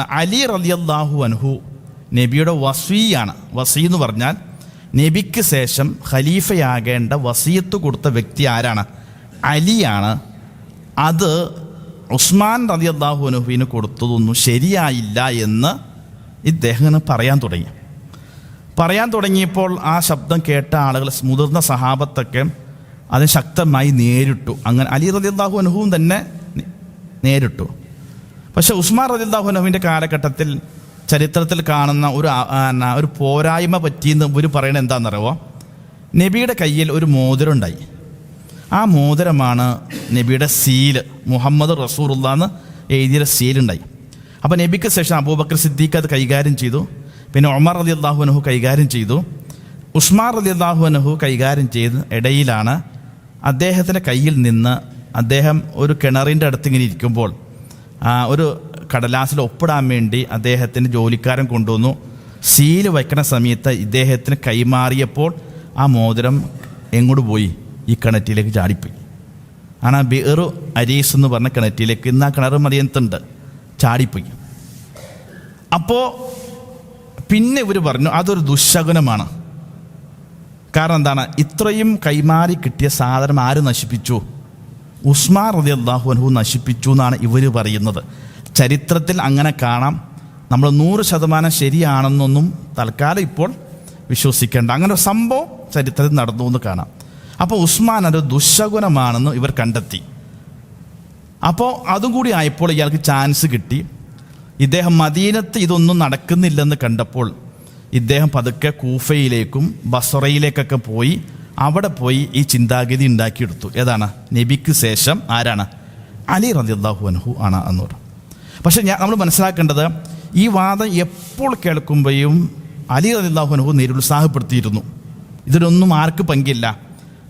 അലി റലിയല്ലാഹു അൻഹു നബിയുടെ വസീയാണ്. വസീ എന്ന് പറഞ്ഞാൽ നബിക്ക് ശേഷം ഖലീഫയാകേണ്ട വസീയത്ത് കൊടുത്ത വ്യക്തി ആരാണ്? അലിയാണ്. അത് ഉസ്മാൻ റലിയല്ലാഹു അൻഹുവിന് കൊടുത്തതൊന്നും ശരിയായില്ല എന്ന് ഇദ്ദേഹം പറയാൻ തുടങ്ങി. പറയാൻ തുടങ്ങിയപ്പോൾ ആ ശബ്ദം കേട്ട ആളുകൾ മുതിർന്ന സഹാബത്തൊക്കെ അത് ശക്തമായി നേരിട്ടു. അങ്ങനെ അലി റലിയല്ലാഹു അൻഹുവും തന്നെ നേരിട്ടു. പക്ഷെ ഉസ്മാൻ റദില്ലാഹുനഹുവിന്റെ കാലഘട്ടത്തിൽ ചരിത്രത്തിൽ കാണുന്ന ഒരു ഒരു പോരായ്മ പറ്റിയെന്ന് ഇവർ പറയണത് എന്താണെന്നറിയോ നബിയുടെ കയ്യിൽ ഒരു മോതിരം ഉണ്ടായി ആ മോതിരമാണ് നബിയുടെ സീൽ മുഹമ്മദ് റസൂറുള്ള എന്ന് എഴുതിയ സീലുണ്ടായി. അപ്പോൾ നബിക്ക് ശേഷം അബൂബക്കർ സിദ്ദീഖ് അത് കൈകാര്യം ചെയ്തു. പിന്നെ ഒമർ റതി അള്ളാഹുനഹു കൈകാര്യം ചെയ്തു. ഉസ്മാൻ റതി അള്ളാഹുനഹു കൈകാര്യം ചെയ്ത് ഇടയിലാണ് അദ്ദേഹത്തിന്റെ കയ്യിൽ നിന്ന് അദ്ദേഹം ഒരു കിണറിന്റെ അടുത്ത് ഇങ്ങനെ ഇരിക്കുമ്പോൾ ഒരു കടലാസിൽ ഒപ്പിടാൻ വേണ്ടി അദ്ദേഹത്തിന് ജോലിക്കാരൻ കൊണ്ടുവന്നു. സീൽ വയ്ക്കുന്ന സമയത്ത് ഇദ്ദേഹത്തിന് കൈമാറിയപ്പോൾ ആ മോതിരം എങ്ങോട്ട് പോയി? ഈ കിണറ്റിലേക്ക് ചാടിപ്പോയി. ആണ് ആ ബിറു അരീസ് എന്ന് പറഞ്ഞ കിണറ്റിലേക്ക് ഇന്ന് ആ കിണർ മറിയത്തുണ്ട് ചാടിപ്പോയി. അപ്പോൾ പിന്നെ ഇവർ പറഞ്ഞു അതൊരു ദുശകുനമാണ്. കാരണം എന്താണ്? ഇത്രയും കൈമാറി കിട്ടിയ സാധനം ആര് നശിപ്പിച്ചു? ഉസ്മാൻ റതി അള്ളാഹു അൻഹു നശിപ്പിച്ചു എന്നാണ് ഇവർ പറയുന്നത്. ചരിത്രത്തിൽ അങ്ങനെ കാണാം. നമ്മൾ നൂറ് ശതമാനം ശരിയാണെന്നൊന്നും തൽക്കാലം ഇപ്പോൾ വിശ്വസിക്കേണ്ട. അങ്ങനെ ഒരു സംഭവം ചരിത്രത്തിൽ നടന്നു എന്ന് കാണാം. അപ്പോൾ ഉസ്മാൻ ഒരു ദുശകുനമാണെന്ന് ഇവർ കണ്ടെത്തി. അപ്പോൾ അതും കൂടി ആയപ്പോൾ ഇയാൾക്ക് ചാൻസ് കിട്ടി. ഇദ്ദേഹം മദീനത്ത് ഇതൊന്നും നടക്കുന്നില്ലെന്ന് കണ്ടപ്പോൾ ഇദ്ദേഹം പതുക്കെ കൂഫയിലേക്കും ബസറയിലേക്കൊക്കെ പോയി അവിടെ പോയി ഈ ചിന്താഗതി ഉണ്ടാക്കിയെടുത്തു. ഏതാണ്? നബിക്ക് ശേഷം ആരാണ്? അലി റദിയല്ലാഹു അൻഹു ആണ് എന്ന് പറഞ്ഞു. പക്ഷെ ഞാൻ നമ്മൾ മനസ്സിലാക്കേണ്ടത് ഈ വാദം എപ്പോൾ കേൾക്കുമ്പോഴും അലി റദിയല്ലാഹു അൻഹു നിരുത്സാഹപ്പെടുത്തിയിരുന്നു ഇതിലൊന്നും ആർക്ക് പങ്കില്ല.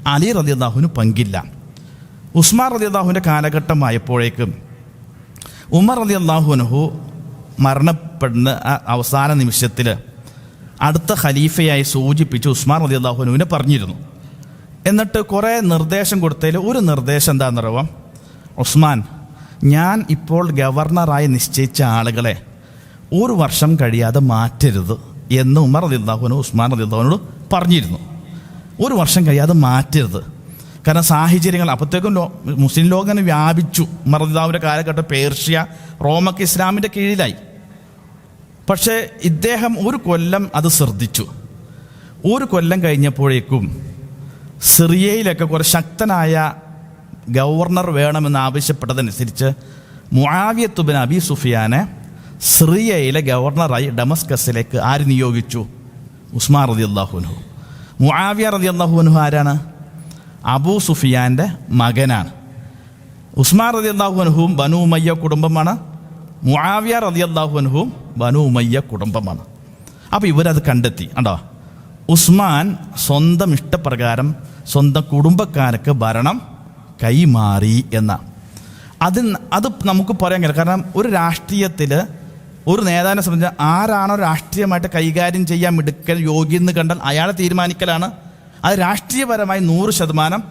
അലി റദിയല്ലാഹുവിന് പങ്കില്ല. ഉസ്മാൻ റതി അള്ളാഹുവിന്റെ കാലഘട്ടമായപ്പോഴേക്കും ഉമർ റതി അൻഹു മരണപ്പെടുന്ന അവസാന നിമിഷത്തിൽ അടുത്ത ഖലീഫയായി സൂചിപ്പിച്ച് ഉസ്മാൻ റതി അള്ളാഹുനുവിനെ പറഞ്ഞിരുന്നു. എന്നിട്ട് കുറേ നിർദ്ദേശം കൊടുത്തതിൽ ഒരു നിർദ്ദേശം എന്താണെന്നറിയാം ഉസ്മാൻ ഞാൻ ഇപ്പോൾ ഗവർണറായി നിശ്ചയിച്ച ആളുകളെ ഒരു വർഷം കഴിയാതെ മാറ്റരുത് എന്ന് ഉമർ അള്ളാഹുനു ഉസ്മാൻ അള്ളാഹുനോട് പറഞ്ഞിരുന്നു. ഒരു വർഷം കഴിയാതെ മാറ്റരുത്. കാരണം സാഹചര്യങ്ങൾ അപ്പോഴത്തേക്കും ലോ മുസ്ലിം ലോകം വ്യാപിച്ചു. മറദിതാവിന്റെ കാലഘട്ടം പേർഷ്യ റോമക്ക് ഇസ്ലാമിന്റെ കീഴിലായി. പക്ഷേ ഇദ്ദേഹം ഒരു കൊല്ലം അത് ശ്രദ്ധിച്ചു. ഒരു കൊല്ലം കഴിഞ്ഞപ്പോഴേക്കും സിറിയയിലൊക്കെ കുറേ ശക്തനായ ഗവർണർ വേണമെന്ന് ആവശ്യപ്പെട്ടതനുസരിച്ച് മുആവിയത്തുബിൻ അബി സുഫിയാനെ സിറിയയിലെ ഗവർണറായി ഡമസ്കസിലേക്ക് ആര് നിയോഗിച്ചു? ഉസ്മാൻ റതി അള്ളാഹുനു മുആവിയ റതി അള്ളാഹുനു ആരാണ്? അബൂ സുഫിയാന്റെ മകനാണ്. ഉസ്മാൻ റതി അള്ളാഹുനുഹും ബനു ഉമയ്യ കുടുംബമാണ്. മുആവിയ റതി അള്ളാഹുനുഹും ബനു ഉമയ്യ കുടുംബമാണ്. അപ്പോൾ ഇവരത് കണ്ടെത്തി. കണ്ടോ? ഉസ്മാൻ സ്വന്തം ഇഷ്ടപ്രകാരം സ്വന്തം കുടുംബക്കാർക്ക് ഭരണം കൈമാറി എന്ന. അത് അത് നമുക്ക് പറയാൻ കഴിയും കാരണം ഒരു രാഷ്ട്രീയത്തിൽ ഒരു നേതാവിനെ സംബന്ധിച്ച് ആരാണോ രാഷ്ട്രീയമായിട്ട് കൈകാര്യം ചെയ്യാൻ മിടുക്കൽ യോഗ്യെന്ന് കണ്ടാൽ അയാളെ തീരുമാനിക്കലാണ്. അത് രാഷ്ട്രീയപരമായി നൂറ് ശതമാനം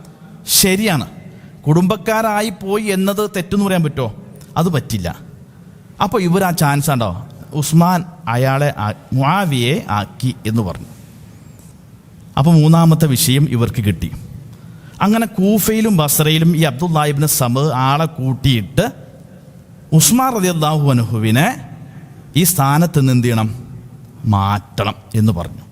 ശരിയാണ്. കുടുംബക്കാരായി പോയി എന്നത് തെറ്റെന്ന് പറയാൻ പറ്റുമോ? അത് പറ്റില്ല. അപ്പോൾ ഇവർ ആ ചാൻസ് ഉണ്ടോ ഉസ്മാൻ അയാളെ മുആവിയെ ആക്കി എന്ന് പറഞ്ഞു. അപ്പോൾ മൂന്നാമത്തെ വിഷയം ഇവർക്ക് കിട്ടി. അങ്ങനെ കൂഫയിലും ബസ്രയിലും ഈ അബ്ദുല്ലാഹിബിന് സമ ആളെ കൂട്ടിയിട്ട് ഉസ്മാൻ റതി അള്ളാഹു അനുഹുവിനെ ഈ സ്ഥാനത്ത് നിന്ന് എന്ത് ചെയ്യണം? മാറ്റണം എന്ന് പറഞ്ഞു.